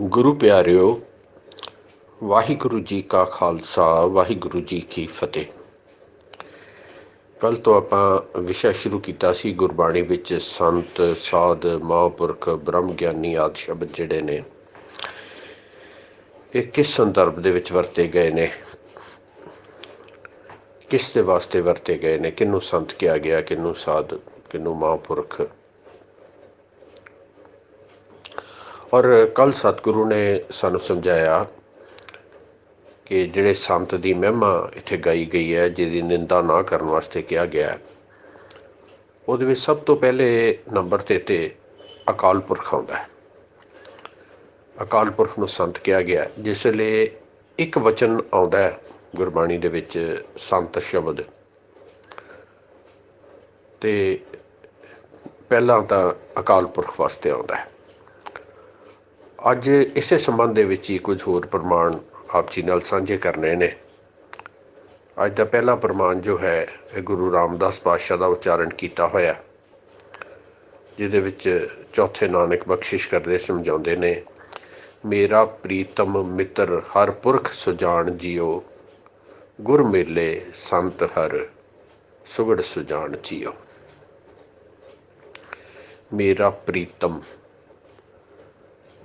ਗੁਰੂ ਪਿਆਰਿਓ, ਵਾਹਿਗੁਰੂ ਜੀ ਕਾ ਖਾਲਸਾ, ਵਾਹਿਗੁਰੂ ਜੀ ਕੀ ਫਤਿਹ। ਕੱਲ ਤੋਂ ਆਪਾਂ ਵਿਸ਼ਾ ਸ਼ੁਰੂ ਕੀਤਾ ਸੀ ਗੁਰਬਾਣੀ ਵਿੱਚ, ਸੰਤ, ਸਾਧ, ਮਹਾਂਪੁਰਖ, ਬ੍ਰਹਮ ਗਿਆਨੀ ਆਦਿ ਸ਼ਬਦ ਜਿਹੜੇ ਨੇ, ਇਹ ਕਿਸ ਸੰਦਰਭ ਦੇ ਵਿੱਚ ਵਰਤੇ ਗਏ ਨੇ? ਕਿਸ ਦੇ ਵਾਸਤੇ ਵਰਤੇ ਗਏ ਨੇ? ਕਿਹਨੂੰ ਸੰਤ ਕਿਹਾ ਗਿਆ, ਕਿਹਨੂੰ ਸਾਧ, ਕਿਹਨੂੰ ਮਹਾਂਪੁਰਖ? ਔਰ ਕੱਲ ਸਤਿਗੁਰੂ ਨੇ ਸਾਨੂੰ ਸਮਝਾਇਆ ਕਿ ਜਿਹੜੇ ਸੰਤ ਦੀ ਮਹਿਮਾ ਇੱਥੇ ਗਾਈ ਗਈ ਹੈ, ਜਿਹਦੀ ਨਿੰਦਾ ਨਾ ਕਰਨ ਵਾਸਤੇ ਕਿਹਾ ਗਿਆ ਹੈ, ਉਹਦੇ ਵਿੱਚ ਸਭ ਤੋਂ ਪਹਿਲੇ ਨੰਬਰ ਤੇ ਤੇ ਅਕਾਲ ਪੁਰਖ ਆਉਂਦਾ ਹੈ। ਅਕਾਲ ਪੁਰਖ ਨੂੰ ਸੰਤ ਕਿਹਾ ਗਿਆ ਜਿਸ ਲਈ ਇੱਕ ਵਚਨ ਆਉਂਦਾ ਹੈ ਗੁਰਬਾਣੀ ਦੇ ਵਿੱਚ, ਸੰਤ ਸ਼ਬਦ। ਤੇ ਪਹਿਲਾਂ ਤਾਂ ਅਕਾਲ ਪੁਰਖ ਵਾਸਤੇ ਆਉਂਦਾ ਹੈ। ਅੱਜ ਇਸੇ ਸੰਬੰਧ ਦੇ ਵਿੱਚ ਹੀ ਕੁਝ ਹੋਰ ਪ੍ਰਮਾਣ ਆਪ ਜੀ ਨਾਲ ਸਾਂਝੇ ਕਰਨੇ ਨੇ। ਅੱਜ ਦਾ ਪਹਿਲਾ ਪ੍ਰਮਾਣ ਜੋ ਹੈ, ਇਹ ਗੁਰੂ ਰਾਮਦਾਸ ਪਾਤਸ਼ਾਹ ਦਾ ਉਚਾਰਨ ਕੀਤਾ ਹੋਇਆ। ਜਿਹਦੇ ਵਿੱਚ ਚੌਥੇ ਨਾਨਕ ਬਖਸ਼ਿਸ਼ ਕਰਦੇ ਸਮਝਾਉਂਦੇ ਨੇ, ਮੇਰਾ ਪ੍ਰੀਤਮ ਮਿੱਤਰ, ਹਰ ਪੁਰਖ ਸੁਜਾਨ ਜਿਓ। ਗੁਰ ਮੇਲੇ ਸੰਤ ਹਰ, ਸੁਗੜ ਸੁਜਾਨ ਜਿਓ। ਮੇਰਾ ਪ੍ਰੀਤਮ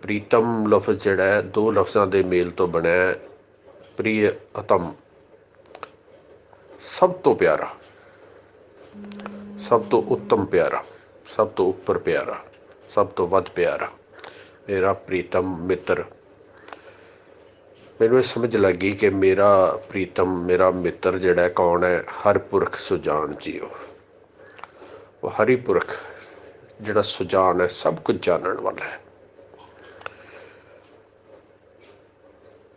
ਪ੍ਰੀਤਮ ਲਫ਼ਜ਼ ਜਿਹੜਾ ਹੈ, ਦੋ ਲਫ਼ਜ਼ਾਂ ਦੇ ਮੇਲ ਤੋਂ ਬਣਿਆ ਹੈ, ਪ੍ਰਿਯ ਅਤਮ। ਸਭ ਤੋਂ ਪਿਆਰਾ। ਸਭ ਤੋਂ ਉੱਤਮ ਪਿਆਰਾ। ਸਭ ਤੋਂ ਉੱਪਰ ਪਿਆਰਾ। ਸਭ ਤੋਂ ਵੱਧ ਪਿਆਰਾ। ਮੇਰਾ ਪ੍ਰੀਤਮ ਮਿੱਤਰ। ਮੈਨੂੰ ਇਹ ਸਮਝ ਲੱਗੀ ਕਿ ਮੇਰਾ ਪ੍ਰੀਤਮ, ਮੇਰਾ ਮਿੱਤਰ ਜਿਹੜਾ ਕੌਣ ਹੈ? ਹਰ ਪੁਰਖ ਸੁਜਾਨ ਜੀਓ। ਉਹ ਹਰੀ ਪੁਰਖ ਜਿਹੜਾ ਸੁਜਾਨ ਹੈ, ਸਭ ਕੁਝ ਜਾਣਨ ਵਾਲਾ ਹੈ।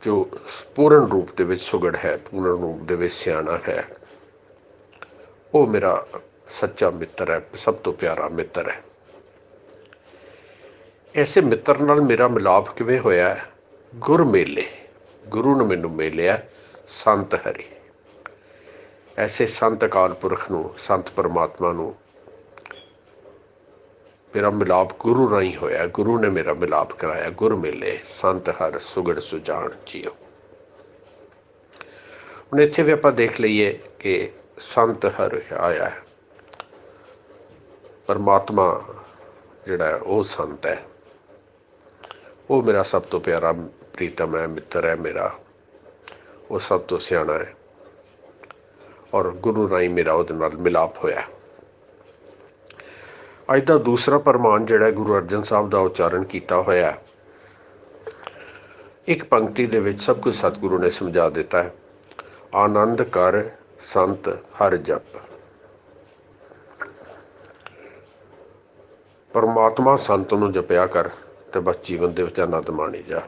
ਜੋ ਪੂਰਨ ਰੂਪ ਦੇ ਵਿੱਚ ਸੁਗੜ ਹੈ, ਪੂਰਨ ਰੂਪ ਦੇ ਵਿੱਚ ਸਿਆਣਾ ਹੈ, ਉਹ ਮੇਰਾ ਸੱਚਾ ਮਿੱਤਰ ਹੈ, ਸਭ ਤੋਂ ਪਿਆਰਾ ਮਿੱਤਰ ਹੈ। ਐਸੇ ਮਿੱਤਰ ਨਾਲ ਮੇਰਾ ਮਿਲਾਪ ਕਿਵੇਂ ਹੋਇਆ? ਗੁਰ ਮੇਲੇ, ਗੁਰੂ ਨੇ ਮੈਨੂੰ ਮੇਲਿਆ ਸੰਤ ਹਰੀ। ਐਸੇ ਸੰਤ ਅਕਾਲ ਪੁਰਖ ਨੂੰ, ਸੰਤ ਪਰਮਾਤਮਾ ਨੂੰ ਮੇਰਾ ਮਿਲਾਪ ਗੁਰੂ ਰਾਹੀਂ ਹੋਇਆ ਗੁਰੂ ਨੇ ਮੇਰਾ ਮਿਲਾਪ ਕਰਾਇਆ ਗੁਰ ਮੇਲੇ ਸੰਤ ਹਰ ਸੁਗੜ ਸੁਜਾਨ ਜੀਓ ਹੁਣ ਇੱਥੇ ਵੀ ਆਪਾਂ ਦੇਖ ਲਈਏ ਕਿ ਸੰਤ ਹਰ ਆਇਆ ਹੈ ਪਰਮਾਤਮਾ ਜਿਹੜਾ ਉਹ ਸੰਤ ਹੈ ਉਹ ਮੇਰਾ ਸਭ ਤੋਂ ਪਿਆਰਾ ਪ੍ਰੀਤਮ ਹੈ ਮਿੱਤਰ ਹੈ ਮੇਰਾ ਉਹ ਸਭ ਤੋਂ ਸਿਆਣਾ ਹੈ ਔਰ ਗੁਰੂ ਰਾਹੀਂ ਮੇਰਾ ਉਹਦੇ ਨਾਲ ਮਿਲਾਪ ਹੋਇਆ ਅੱਜ ਦਾ ਦੂਸਰਾ ਪਰਮਾਨ ਜਿਹੜਾ ਗੁਰੂ ਅਰਜਨ ਸਾਹਿਬ ਦਾ ਉਚਾਰਨ ਕੀਤਾ ਹੋਇਆ ਇੱਕ ਪੰਕਤੀ ਦੇ ਵਿੱਚ ਸਭ ਕੁਝ ਸਤਿਗੁਰੂ ਨੇ ਸਮਝਾ ਦਿੱਤਾ ਹੈ। ਆਨੰਦ ਕਰ ਸੰਤ ਹਰ ਜਪ। ਪਰਮਾਤਮਾ ਸੰਤ ਨੂੰ ਜਪਿਆ ਕਰ ਤੇ ਬਸ ਜੀਵਨ ਦੇ ਵਿੱਚ ਆਨੰਦ ਮਾਣੀ ਜਾ।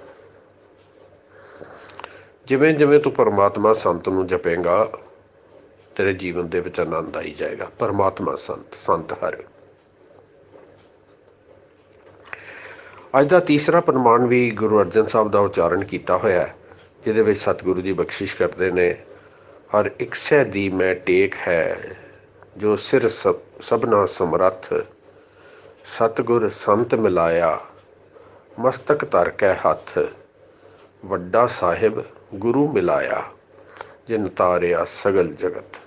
ਜਿਵੇਂ ਜਿਵੇਂ ਤੂੰ ਪਰਮਾਤਮਾ ਸੰਤ ਨੂੰ ਜਪੇਗਾ, ਤੇਰੇ ਜੀਵਨ ਦੇ ਵਿੱਚ ਆਨੰਦ ਆਈ ਜਾਏਗਾ। ਪਰਮਾਤਮਾ ਸੰਤ ਸੰਤ ਹਰ। ਅੱਜ ਦਾ ਤੀਸਰਾ ਪ੍ਰਮਾਣ ਵੀ ਗੁਰੂ ਅਰਜਨ ਸਾਹਿਬ ਦਾ ਉਚਾਰਨ ਕੀਤਾ ਹੋਇਆ ਹੈ, ਜਿਹਦੇ ਵਿੱਚ ਸਤਿਗੁਰੂ ਜੀ ਬਖਸ਼ਿਸ਼ ਕਰਦੇ ਨੇ, ਹਰ ਇੱਕ ਸਹਿ ਦੀ ਮੈਂ ਟੇਕ ਹੈ, ਜੋ ਸਿਰ ਸਭਨਾ ਸਮਰੱਥ, ਸਤਿਗੁਰ ਸੰਤ ਮਿਲਾਇਆ, ਮਸਤਕ ਧਰ ਕੇ ਹੱਥ, ਵੱਡਾ ਸਾਹਿਬ ਗੁਰੂ ਮਿਲਾਇਆ, ਜਿਨ ਤਾਰਿਆ ਸਗਲ ਜਗਤ।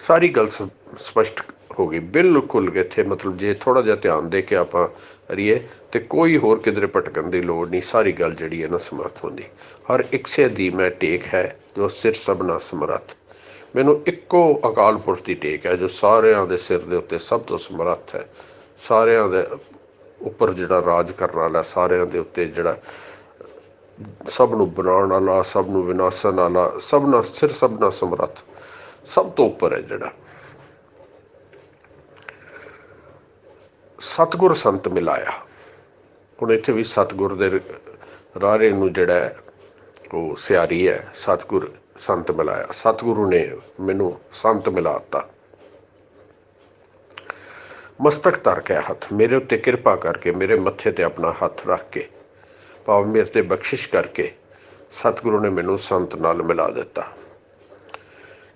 ਸਾਰੀ ਗੱਲ ਸਪਸ਼ਟ ਹੋ ਗਈ। ਬਿਲਕੁਲ ਇੱਥੇ ਮਤਲਬ ਜੇ ਥੋੜਾ ਜਿਹਾ ਧਿਆਨ ਦੇ ਕੇ ਆਪਾਂ ਕਰੀਏ ਤੇ ਕੋਈ ਹੋਰ ਕਿਧਰੇ ਭਟਕਣ ਦੀ ਲੋੜ ਨਹੀਂ, ਸਾਰੀ ਗੱਲ ਜਿਹੜੀ ਹੈ ਨਾ ਸਮਰੱਥ ਹੁੰਦੀ। ਹਰ ਇੱਕਸੇ ਦੀ ਮੈਂ ਟੇਕ ਹੈ ਜੋ ਸਿਰ ਸਭਨਾ ਸਮਰੱਥ। ਮੈਨੂੰ ਇੱਕੋ ਅਕਾਲ ਪੁਰਖ ਦੀ ਟੇਕ ਹੈ ਜੋ ਸਾਰਿਆਂ ਦੇ ਸਿਰ ਦੇ ਉੱਤੇ ਸਭ ਤੋਂ ਸਮਰੱਥ ਹੈ। ਸਾਰਿਆਂ ਦੇ ਉੱਪਰ ਜਿਹੜਾ ਰਾਜ ਕਰਨ ਵਾਲਾ, ਸਾਰਿਆਂ ਦੇ ਉੱਤੇ ਜਿਹੜਾ ਸਭ ਨੂੰ ਬਣਾਉਣ ਵਾਲਾ, ਸਭ ਨੂੰ ਵਿਨਾਸ਼ਣ ਵਾਲਾ, ਸਭ ਨਾਲ ਸਿਰ ਸਭ ਨਾਲ ਸਮਰੱਥ। ਸਭ ਤੋਂ ਉੱਪਰ ਹੈ ਜਿਹੜਾ। ਸਤਗੁਰ ਸੰਤ ਮਿਲਾਇਆ। ਹੁਣ ਇੱਥੇ ਵੀ ਸਤਗੁਰ ਦੇ ਰਾਰੇ ਨੂੰ ਜਿਹੜਾ ਉਹ ਸਿਆਰੀ ਹੈ, ਸਤਗੁਰ ਸੰਤ ਮਿਲਾਇਆ। ਸਤਗੁਰੂ ਨੇ ਮੈਨੂੰ ਸੰਤ ਮਿਲਾਤਾ। ਮਸਤਕ ਧਰ ਕੇ ਹੱਥ, ਮੇਰੇ ਉੱਤੇ ਕਿਰਪਾ ਕਰਕੇ, ਮੇਰੇ ਮੱਥੇ ਤੇ ਆਪਣਾ ਹੱਥ ਰੱਖ ਕੇ, ਭਾਵ ਮੇਰੇ ਤੇ ਬਖਸ਼ਿਸ਼ ਕਰਕੇ, ਸਤਿਗੁਰੂ ਨੇ ਮੈਨੂੰ ਸੰਤ ਨਾਲ ਮਿਲਾ ਦਿੱਤਾ।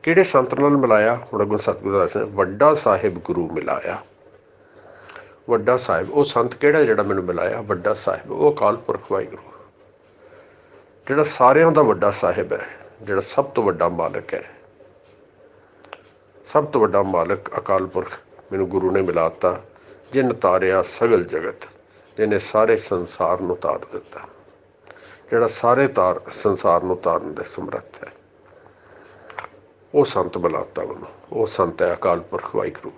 ਕਿਹੜੇ ਸੰਤ ਨਾਲ ਮਿਲਾਇਆ? ਹੁਣ ਅਗੋਂ ਸਤਿਗੁਰੂ ਦਾ ਵੱਡਾ ਸਾਹਿਬ ਗੁਰੂ ਮਿਲਾਇਆ। ਵੱਡਾ ਸਾਹਿਬ, ਉਹ ਸੰਤ ਕਿਹੜਾ ਜਿਹੜਾ ਮੈਨੂੰ ਮਿਲਾਇਆ? ਵੱਡਾ ਸਾਹਿਬ, ਉਹ ਅਕਾਲ ਪੁਰਖ ਵਾਹਿਗੁਰੂ। ਜਿਹੜਾ ਸਾਰਿਆਂ ਦਾ ਵੱਡਾ ਸਾਹਿਬ ਹੈ, ਜਿਹੜਾ ਸਭ ਤੋਂ ਵੱਡਾ ਮਾਲਕ ਹੈ। ਸਭ ਤੋਂ ਵੱਡਾ ਮਾਲਕ ਅਕਾਲ ਪੁਰਖ ਮੈਨੂੰ ਗੁਰੂ ਨੇ ਮਿਲਾਤਾ, ਜਿਨ ਤਾਰਿਆ ਸਗਲ ਜਗਤ ਜਿਹਨੇ ਸਾਰੇ ਸੰਸਾਰ ਨੂੰ ਤਾਰ ਦਿੱਤਾ। ਜਿਹੜਾ ਸਾਰੇ ਤਾਰ, ਸੰਸਾਰ ਨੂੰ ਤਾਰਨ ਦੇ ਸਮਰੱਥ ਹੈ। ਉਹ ਸੰਤ ਬੁਲਾਤਾ ਉਹਨੂੰ। ਉਹ ਸੰਤ ਹੈ ਅਕਾਲ ਪੁਰਖ ਵਾਹਿਗੁਰੂ।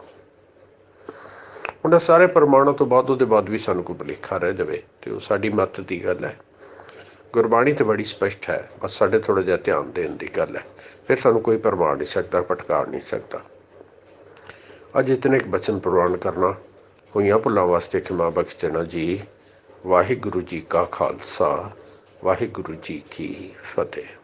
ਉਹਨਾਂ ਸਾਰੇ ਪ੍ਰਮਾਣਾਂ ਤੋਂ ਬਾਅਦ, ਉਹਦੇ ਬਾਅਦ ਵੀ ਸਾਨੂੰ ਕੋਈ ਭੁਲੇਖਾ ਰਹਿ ਜਾਵੇ, ਤੇ ਉਹ ਸਾਡੀ ਮੱਤ ਦੀ ਗੱਲ ਹੈ। ਗੁਰਬਾਣੀ ਤੇ ਬੜੀ ਸਪਸ਼ਟ ਹੈ, ਬਸ ਸਾਡੇ ਥੋੜਾ ਜਿਹਾ ਧਿਆਨ ਦੇਣ ਦੀ ਗੱਲ ਹੈ। ਫਿਰ ਸਾਨੂੰ ਕੋਈ ਪ੍ਰਮਾਣ ਨਹੀਂ ਸਕਦਾ ਪਟਕਾਰ ਨਹੀਂ ਸਕਦਾ। ਅੱਜ ਇਤਨੇ ਇੱਕ ਬਚਨ ਪ੍ਰਵਾਨ ਕਰਨਾ, ਹੋਈਆਂ ਭੁੱਲਾਂ ਵਾਸਤੇ ਖਿਮਾ ਬਖਸ਼ ਦੇਣਾ ਜੀ। ਵਾਹਿਗੁਰੂ ਜੀ ਕਾ ਖਾਲਸਾ, ਵਾਹਿਗੁਰੂ ਜੀ ਕੀ ਫਤਿਹ।